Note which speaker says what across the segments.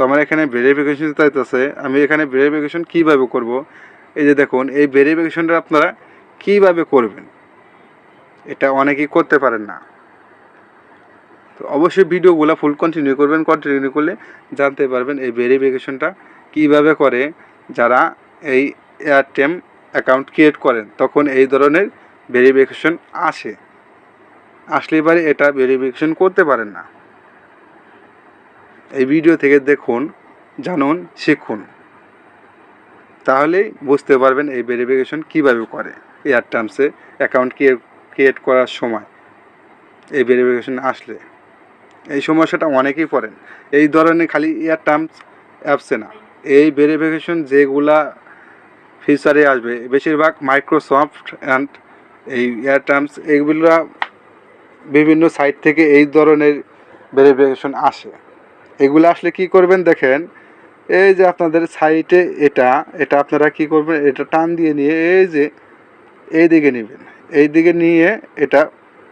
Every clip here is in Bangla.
Speaker 1: তো আমার এখানে ভেরিফিকেশন চাইতেছে, আমি এখানে ভেরিফিকেশন কীভাবে করব? এই যে দেখুন, এই ভেরিফিকেশনটা আপনারা কীভাবে করবেন? এটা অনেকেই করতে পারেন না। তো অবশ্যই ভিডিওগুলো ফুল কন্টিনিউ করবেন কন্টিনিউ করলে জানতে পারবেন এই ভেরিফিকেশনটা কীভাবে করে যারা এই এয়ারটেম অ্যাকাউন্ট ক্রিয়েট করেন, তখন এই ধরনের ভেরিফিকেশন আসে। আসলে এবারে এটা ভেরিফিকেশন করতে পারেন না। এই ভিডিও থেকে দেখুন, জানুন, শিখুন। তাহলেই বুঝতে পারবেন এই ভেরিফিকেশন কীভাবে করে এয়ার টার্মসে অ্যাকাউন্ট ক্রিয়েট করার সময় এই ভেরিফিকেশন আসলে। এই সমস্যাটা অনেকেই পড়েন। এই ধরনের খালি এয়ার টার্মস অ্যাপসে না। এই ভেরিফিকেশন যেগুলা ফিচারে আসবে, বেশিরভাগ মাইক্রোসফট অ্যান্ড এই এয়ার টার্মস এইগুলা বিভিন্ন সাইট থেকে এই ধরনের ভেরিফিকেশন আসে। এগুলো আসলে কি করবেন দেখেন, এই যে আপনাদের সাইটে এটা এটা আপনারা কি করবেন, এটা টান দিয়ে নিয়ে এই যে এই দিকে নেবেন, এই দিকে নিয়ে এটা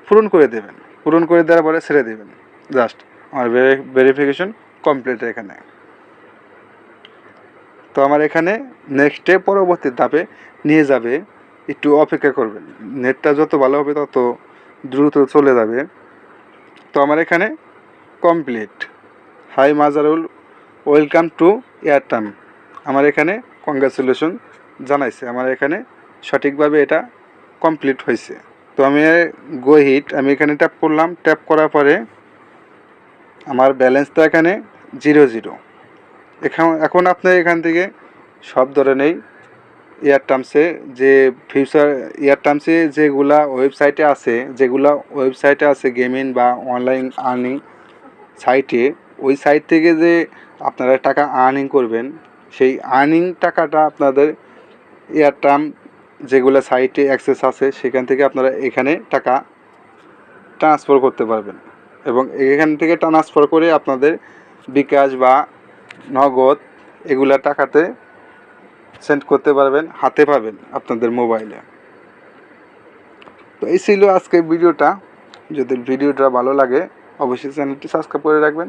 Speaker 1: পূরণ করে দেবেন, পূরণ করে দেওয়ার পরে ছেড়ে দেবেন, জাস্ট আমার ভেরিফিকেশন কমপ্লিট এখানে। তো আমার এখানে নেক্সটে পরবর্তী ধাপে নিয়ে যাবে, একটু অপেক্ষা করবেন, নেটটা যত ভালো হবে তত দ্রুত চলে যাবে। তো আমার এখানে complete hi Mazharul welcome to Airtm আমার এখানে কংগ্রাচুলেশন জানাইছে। আমার এখানে সঠিকভাবে এটা কমপ্লিট হয়েছে তো আমি গো হিট আমি এখানে ট্যাপ করলাম। ট্যাপ করার পরে আমার ব্যালেন্সটা এখানে জিরো জিরো এখন এখন আপনি এখান থেকে সব ধরনেরই এয়ারটার্মসে যে ফিউচার এয়ারটার্মসে যেগুলা ওয়েবসাইটে আছে, যেগুলা ওয়েবসাইটে আছে গেমিং বা অনলাইন আর্নিং সাইটে ওই সাইট থেকে যে আপনারা টাকা আর্নিং করবেন, সেই আর্নিং টাকাটা আপনাদের এয়ারটার্ম যেগুলো সাইটে অ্যাক্সেস আছে, সেখান থেকে আপনারা এখানে টাকা ট্রান্সফার করতে পারবেন। এবং এখান থেকে ট্রান্সফার করে আপনাদের বিকাশ বা নগদ এগুলা টাকাতে সেন্ড করতে পারবেন, হাতে পাবেন আপনাদের মোবাইলে তো এই ছিল আজকের ভিডিওটা যদি ভিডিওটা ভালো লাগে, অবশ্যই চ্যানেলটি সাবস্ক্রাইব করে রাখবেন।